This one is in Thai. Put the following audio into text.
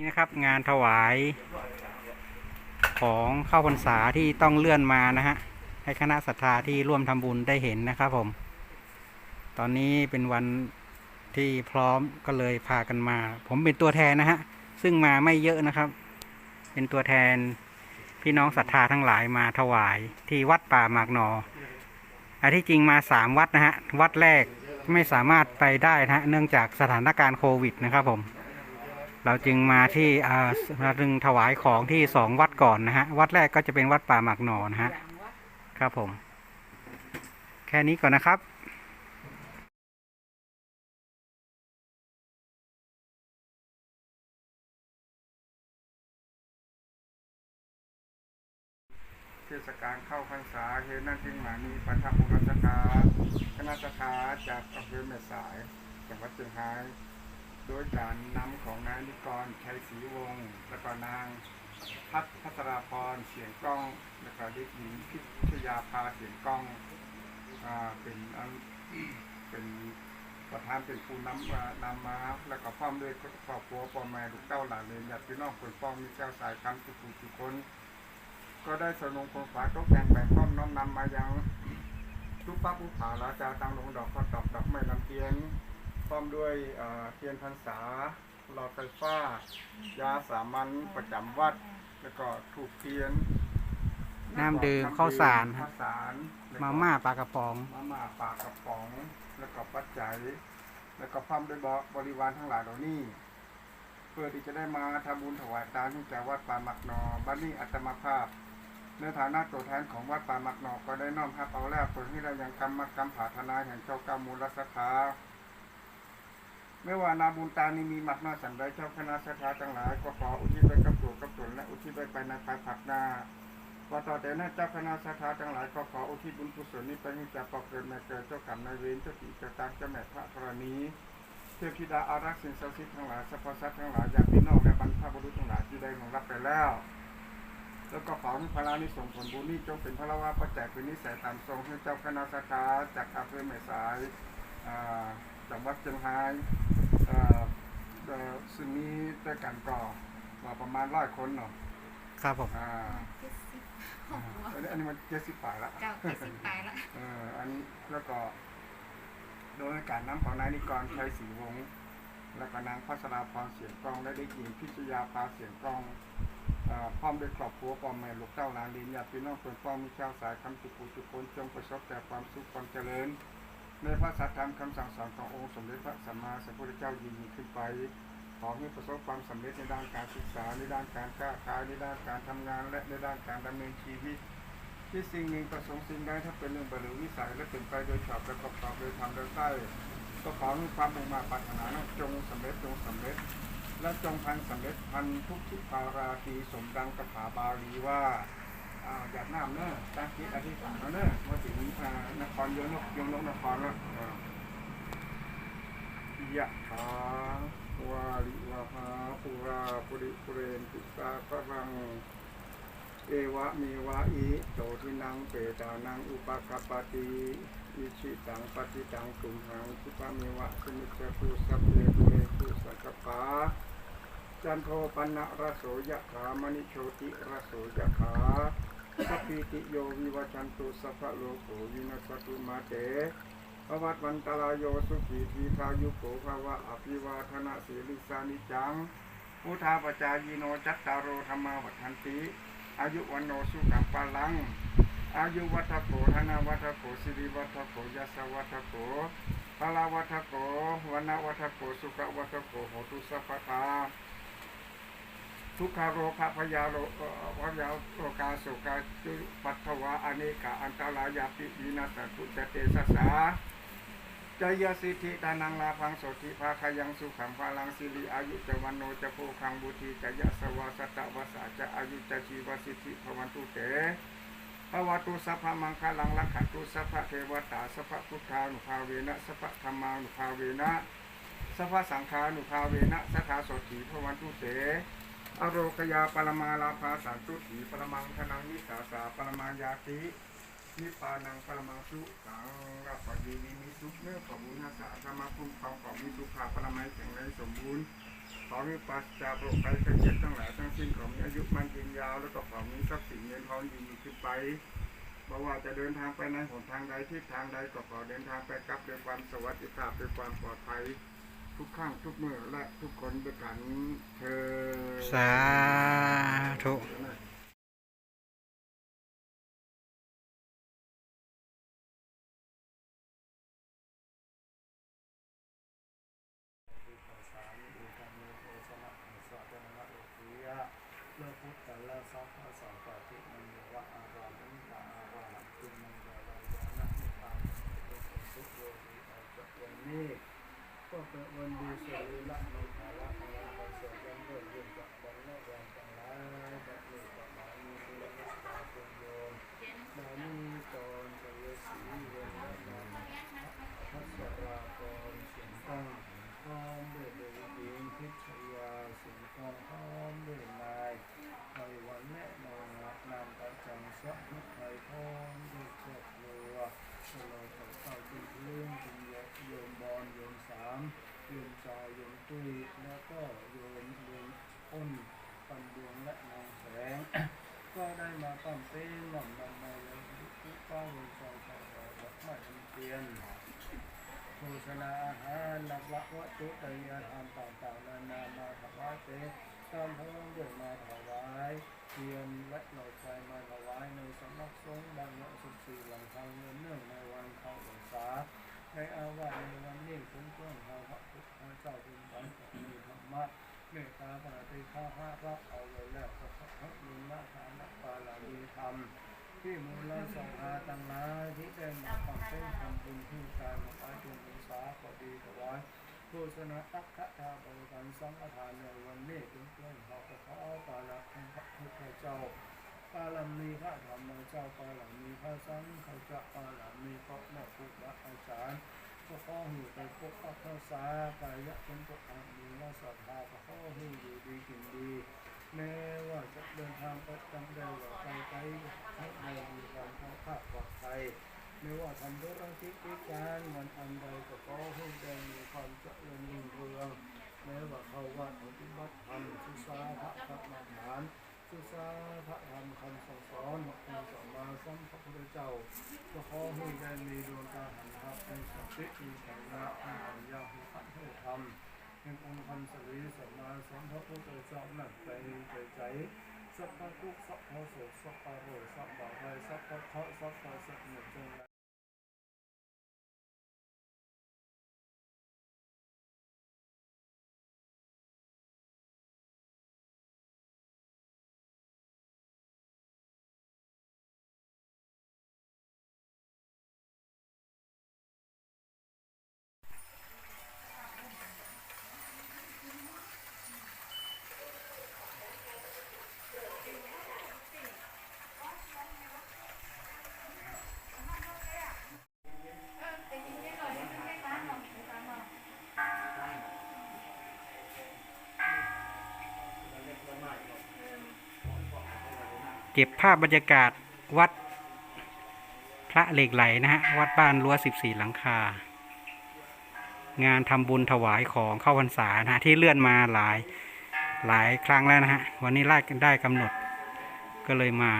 นี่นะครับงานถวายของเข้าพรรษาที่ต้องเลื่อนมานะฮะให้คณะศรัทธาที่ร่วมทำบุญได้เห็นนะครับผม ตอนนี้เป็นวันที่พร้อมก็เลยพากันมา ผมเป็นตัวแทนนะฮะซึ่งมาไม่เยอะนะครับ เป็นตัวแทนพี่น้องศรัทธาทั้งหลายมาถวายที่วัดป่าหมากนออันที่จริงมาสามวัดนะฮะวัดแรกไม่สามารถไปได้นะฮะเนื่องจากสถานการณ์โควิดนะครับผม เราจึงมาที่อ่ามารึงถวายของที่สองวัดก่อนนะฮะ วัดแรกก็จะเป็นวัดป่าหมากหนอนะฮะ ครับผม แค่นี้ก่อนนะครับเทศกาลเข้าพรรษาเฮนั่นจึงหมานีปัทภุรัสกาคณะสถาจากอำเภอแม่สายจังหวัดเชียงราย โดยการนำของนายนิกรชัยศรีวงศ์และก็นางพัฒพัทราพรเสียงกล้องและก็เด็กหญิงพิชยาภาเสียงกล้องอเป็นเป็นประธานเป็นผู้นำมานำมา แล้วก็พร้อมด้วยครอบครัวพ่อแม่ลูกเต้าหลานเลยญาติพี่น้องคนป้องมีเจ้าสายคำทุกผู้ทุกคน ก็ได้สนุงคงฝาตกแต่งแบบพร้อมน้อมนำมายังทุกปักอุผาลาจาตังลงดอกข้อตอกดอกไม้ลำเทียน พร้อมด้วยเอ่อเทียนพรรษาหลอดไฟฟ้า ยาสามัญประจำวัด แล้วก็ถูกเทียน น้ำดื่มข้าวสารข้าวสารแล้วก็มาม่าปลากระป๋อง มาม่าปลากระป๋อง แล้วก็ปัจจัย แล้วก็พร้อมด้วยบริวารทั้งหลายเหล่านี้ เพื่อที่จะได้มาทำบุญถวายทานที่แก่วัดป่าหมักนอบ้านนี้อัตมาภาพในฐานะตัวแทนของวัดป่าหมักนอก็ได้น้อมรับเอาแล้วผลที่เรายังกรรมกรรมผาธนาแห่งเจ้าก้ามูลสถา ไม่ว่านาบุญตานี้มีมากน้อยสันใดเจ้าคณะสถาทั้งหลายก็ขออุทิศไปกับตัวกับตนและอุทิศไปไปในภายภาคหน้าว่าต่อแต่นั้นเจ้าคณะสถาทั้งหลายก็ขออุทิศบุญกุศลนี้ไปให้แก่ปอกเกิดแม่เกิดเจ้ากรรมนายเวรเจ้าปีเจ้าตามเจ้าแม่พระธรณีเทพธิดาอารักษ์สิ่งศักดิ์สิทธิ์ทั้งหลายสรรพสัตว์ทั้งหลายญาติพี่น้องและบรรพบุรุษทั้งหลายที่ได้หลงรับไปแล้วแล้วก็ขอให้พระรานิสงส์ผลบุญนี้จงเป็นพระวาประแจกเป็นนิสัยตามทรงให้เจ้าคณะสถาจากอำเภอแม่สายอ่าจังหวัดเชียงราย เอ่อซึ่งมีด้วยกันก็ว่าประมาณร้อยคนเนาะครับผมอ่าเจ็ดสิบหกอันนี้อันนี้มันเจ็ดสิบฝ่ายละเก้าเจ็ดสิบตายละเอออันนี้แล้วก็ โดยการนำของนายนิกรชัยศรีวงศ์แล้วก็นางพัชราพรเสียงกล้องและได้หญิงพิชยาพาเสียงกล้องเอ่อพร้อมด้วยครอบครัวปอมแม่ลูกเต้าหลานดินญาติพี่น้องคนฟ้องมีเจ้าสายคำจุกุจุคนจงประสบแต่ความสุขความเจริญ ในพระสัทธรรมคำสั่งสอนขององค์สมเด็จพระสัมมาสัมพุทธเจ้ายินดีขึ้นไป ขอให้ประสบความสำเร็จในด้านการศึกษา ในด้านการค้าขาย ในด้านการทำงาน และในด้านการดำเนินชีวิต ที่สิ่งหนึ่งประสงค์สิ่งใดถ้าเป็นเรื่องบรรลุวิสัยและเป็นไปโดยชอบและประกอบโดยธรรมโดยใต้ก็ขอให้ความมุ่งมาปรารถนานั้นจงสำเร็จจงสำเร็จ และจงพันสำเร็จพันทุกทิพาราตีสมดังกถาบาลีว่า อ่าอยากน้ำเนอะตั้งจิตอธิษฐานเนอะมาถึงอ่นครยงนกยงนกนครแล้วอ่ายะถาวาลิวหาปุราปุริปุเรนติสาครัง เอวะเมวะอิโตทินังเปตานังอุปกปปติอิชิตังปฏิตังตุมหังคิปะเมวะสมิจตุสัพเพตุเรตุสักปาจันโทปันนะระโสยะขามณิโชติระโสยะขา สัพพิติโยวิวัชันตุสัพพะโลกโขวินัสตุมาเตภวัตวันตรายโยสุขีทีคายุโกภวะอภิวาทนาสีลิสานิจังพุทธาปจายโนจัตตารโอธรรมาวัฏันติ อายุวันโนสุขังปาลัง อายุวัฏโขธนาวัฏโขสิริวัฏโขยสวัฏโขพลาวัฏโขวันนาวัฏโขสุขวัฏโขโหตุสัพพทา ทุกขโรคพยาโรเอ่อพยาโรกาสุกาจุปัตถวะอเนกาอันตรายาปิวินาศตุจเตสัสาจยสิทธิตานังลาพังโสติภาคายังสุขังพาลังสิริอายุจวันโนจะโพคังบุตรีจยสวาสตะวสาจะอายุจะชีวสิทธิภวันตุเตภวตุสัพพมังคลังลักขันตุสัพพะเทวตาสัพพะพุทธานุภาเวนะสัพพะธรรมานุภาเวนะสัพพะสังฆานุภาเวนะสัทธาโสติภวันตุเต อโรคยาปรมาลาภาสันตุถีปรมังธนังนิสาสาปรมายาตินิพพานังปรมังสุขังรัปดีวิมิสุขเนื้อขอบุญนาสาธรรมคุ้มครองของมีสุขาปรมัยแข็งแรงสมบูรณ์ขอมีปราศจากโรคภัยไข้เจ็บทั้งหลายทั้งสิ้นของมีอายุมันยืนยาวแล้วก็ของมีทรัพย์สินเงินทองยิ่งขึ้นไปเพราะว่าจะเดินทางไปในหนทางใดทิศทางใดก็ขอเดินทางไปกลับด้วยความสวัสดิภาพด้วยความปลอดภัย ทุกข้างทุกเมื่อและทุกคนด้วยกันเธอสาธุ โลกุตตะละสัพพะสัพพะติมันโยวะอารามนิตาอารามติมันโยลายานะนิตาโลกุสุโยติอาจจะวันนี้ก็เป็นวันดีสรีละมังคาละอันวันเสริญเรื่องเรื่องจากวันละวันต่างหลายแบบนี้ก็มามีบุญรักษาเป็นโยมมามีตอนเสยสีเวนละนันทัศรากรเสียงตั้งพร้อมด้วยเด็กหญิงพิชยาสิงห์ทองพร้อมด้วยนายไพวันแนะนางนามประจังสะนุไทยพร้อมด้วยครอบครัวเราขอเข้าที่เรื่องคุณโยมบอลโยมสามโยมจาโยมตุ้ยแล้วก็โยมโยมอ้นปันดวงและนางแสง ก็ได้มาปั้มเป็นหม่อมนำมาเลยทุกป้าวนซอยชาวเราดอกไม้ทำเทียนโภชนาอาหารหลักละวัตถุตรยธรรมต่างๆนานามาถวายเตตามพระองค์ด้วยมาถวายเทียนและหลอดไฟมาถวายในสำนักสงฆ์บานละสิบสี่หลังคางเนื่องในวันเข้าพรรษา ในอาวาสในวันนี้คุ้มครเราพระพุทธเจ้าเป็นสังฆมีธรรมะเมตตาปฏิฆาหะรับเอาไว้แล้วก็ขอพะบุญละฐานะปาลามีธรรมที่มูลสังฆาต่างหลาที่ได้มาฟังเป็นทำบุญที่การมาอาจุนสาขอดีถวายโฆษณาตักขะทาบริการสังฆทานในวันนี้ถึงเพื่อนเขาขอปาละพระพุทธเจ้า ปาลัมมีพระธรรมเจ้าปาลัมมีพระสังฆเจ้าปาลัมมีพระแม่ครูบาอาจารย์ก็ขอห้ไปพบพระภาษากายะเป็นตัวอามีและศรัทธาก็ขอให้อยู่ดีกินดี แม้ว่าจะเดินทางไปจำได้ว่าไปไกลให้ได้มีความเข้าภาคปลอดภัยไม่ว่าทำธุรกิจกิการมันอันใดก็ขอให้ได้มีความเจริญรุ่งเรืองแม้ว่าเขาวัดปฏิบัติธรรมศึกษาพระธรรมฐาน ศึกษาพระธรรมคำสั่งสอนของสัมมาสัมพุทธเจ้าก็ขอให้ได้มีดวงตาหันทับเป็นสติมีแข็งแรงอันยาวให้พัฒนาธรรมเป็นองค์คำสรีสัมมาสัมพุทธเจ้านั่นใจใจใจสัพพะทุกสัพพะโสสัพพะโรสัพพะภัยสัพพะเคราะห์สัพพะสัพหมดจง ก็บภาพบรรยากาศวัดพระเหล็กไหลนะฮะ วัดบ้านรั้วสิบสี่หลังคา งานทำบุญถวายของเข้าพรรษานะฮะที่เลื่อนมาหลายหลายครั้งแล้วนะฮะ วันนี้ไล่ได้กำหนดก็เลยมา